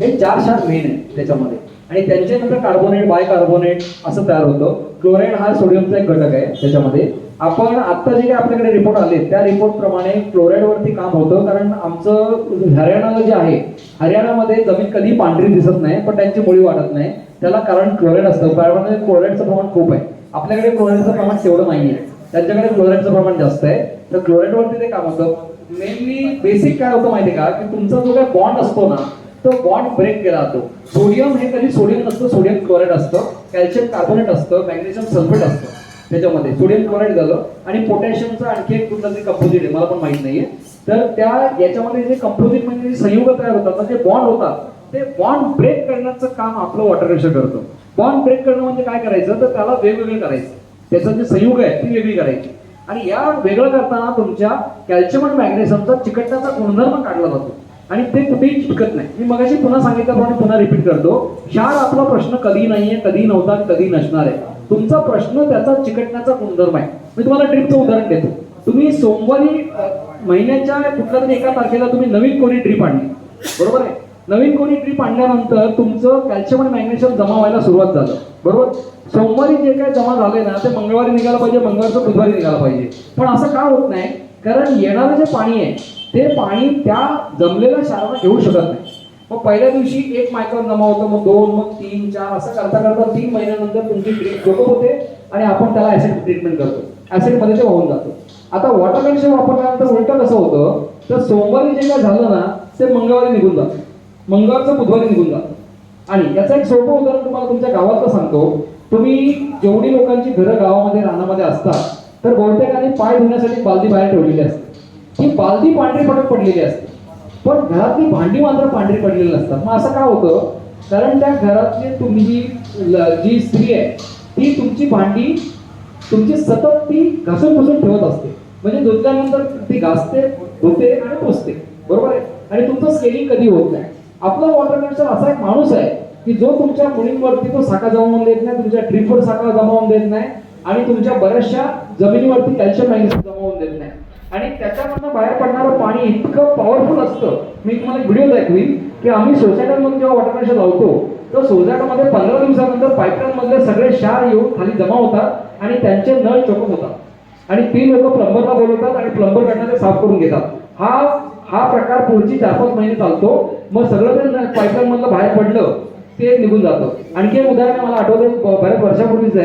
हे चार चार मेन आहे त्याच्यामध्ये. आणि त्यांच्यानंतर कार्बोनेट बाय कार्बोनेट असं तयार होतं. क्लोराईड हा सोडियमचा एक घटक आहे त्याच्यामध्ये. आपण आता जे काही आपल्याकडे रिपोर्ट आले त्या रिपोर्ट प्रमाणे क्लोराईडवरती काम होतं. कारण आमचं हरियाणाला जे आहे हरियाणामध्ये जमीन कधी पांढरी दिसत नाही पण त्यांची मुळी वाढत नाही. त्याला कारण क्लोराईड असतं. कारण क्लोराईडचं प्रमाण खूप आहे. आपल्याकडे क्लोराईडचं प्रमाण तेवढं नाहीये. त्यांच्याकडे क्लोराईडचं प्रमाण जास्त आहे. तर क्लोराईडवरती ते काम होतं. मेनली बेसिक काय होतं माहिती का? की तुमचा जो काही बॉन्ड असतो ना तो बॉन्ड ब्रेक केला जातो. सोडियम हे कधी सोडियम नसतं सोडियम क्लोराईड असतं. कॅल्शियम कार्बोनेट असतं मॅग्नेशियम सल्फेट असतं. त्याच्यामध्ये सोडियम क्लोराईड झालं आणि पोटॅशियमचं आणखी एक कुठलं तरी कंपोजिट आहे मला पण माहीत नाहीये. तर त्या याच्यामध्ये जे कंपोजिट म्हणजे जे संयुग तयार होतात ना, जे बॉन्ड होतात ते बॉन्ड ब्रेक करण्याचं काम आपलं वॉटर रेशन करतं. बॉन्ड ब्रेक करणं म्हणजे काय करायचं? तर त्याला वेगवेगळं करायचं. त्याचं जे संयुग आहे ती वेगळी करायची. आणि या वेगळं करताना तुमच्या कॅल्शियम आणि मॅग्नेशियमचा चिकटण्याचा गुणधर्म काढला जातो. आणि ते कुठेही चिटकत नाही. मी मगाशी पुन्हा सांगितल्याप्रमाणे पुन्हा रिपीट करतो. क्षार आपला प्रश्न कधी नाहीये कधी नव्हता कधी नसणार आहे. तुमचा प्रश्न त्याचा चिकटण्याचा गुणधर्म आहे. मी तुम्हाला ट्रिपचं उदाहरण देतो. तुम्ही सोमवारी महिन्याच्या कुठल्या तरी एका तारखेला तुम्ही नवीन कोणी ट्रीप आणली. बरोबर आहे? नवीन कोणी ट्रीप आणल्यानंतर तुमचं कॅल्शियम आणि मॅग्नेशियम जमा व्हायला सुरुवात झालं. बरोबर? सोमवारी जे काय जमा झालंय ना ते मंगळवारी निघालं पाहिजे मंगळवारचं बुधवारी निघालं पाहिजे. पण असं का होत नाही? कारण येणारं जे पाणी आहे ते पाणी त्या जमलेल्या शाळांना घेऊ शकत नाही. मग पहिल्या दिवशी एक मायक्रॉन जमा होतं मग दोन मग तीन चार असं करता करता तीन महिन्यानंतर तुमची ट्रीट डोकं होते आणि आपण त्याला ऍसिड ट्रीटमेंट करतो. ऍसिडमध्ये ते वाहून जातो. आता वॉटर कंडिशन वापरल्यानंतर उलट कसं होतं तर सोमवारी जे काय झालं ना ते मंगळवारी निघून जातं. मंगळवारचं बुधवारी निघून जातं. आणि याचं एक सोपं उदाहरण तुम्हाला तुमच्या गावातलं सांगतो. तुम्ही जेवढी लोकांची घरं गावामध्ये रानामध्ये असतात तर बहुतेकाने पाय धुण्यासाठी बालदी बाहेर ठेवलेली असते. ती बालदी पांढरी पडत पडलेली असते. पण घरातली भांडी मात्र पांढरी पडलेली नसतात. मग असं का होतं? कारण त्या घरातली तुमची ल- जी स्त्री आहे ती तुमची भांडी तुमची सतत ती घासून पुसून ठेवत असते. म्हणजे धुतल्यानंतर ती घासते धुते आणि पुसते. बरोबर आहे? आणि तुमचं स्केलिंग कधी होत नाही. आपला वॉटर कल्चर असा एक माणूस आहे की जो तुमच्या मुलींवरती तो साखा जमावून देत नाही तुमच्या ट्रीपवर साखा जमावून देत नाही आणि तुमच्या बऱ्याचशा जमिनीवरती कॅल्शियम मॅग्नेशियम जमावून देत नाही. आणि त्याच्यामधनं बाहेर पडणारं पाणी इतकं पॉवरफुल असतं. मी तुम्हाला एक व्हिडिओ दाखवीन की आम्ही सोसायट्यांमधून जेव्हा वॉटर कनेक्शन लावतो तर सोसायटीमध्ये पंधरा दिवसानंतर पाईपलाईनमधले सगळे क्षार येऊन खाली जमा होतात आणि त्यांचे नळ चोकत होतात. आणि ती लोक प्लंबरला बोलवतात आणि प्लंबर कडनं ते साफ करून घेतात. हा हा प्रकार पुढची चार पाच महिने चालतो. मग सगळं ते पाईपलाईनमधलं बाहेर पडलं ते निघून जातं. आणखी एक उदाहरण मला आठवतं बऱ्याच वर्षापूर्वीच आहे.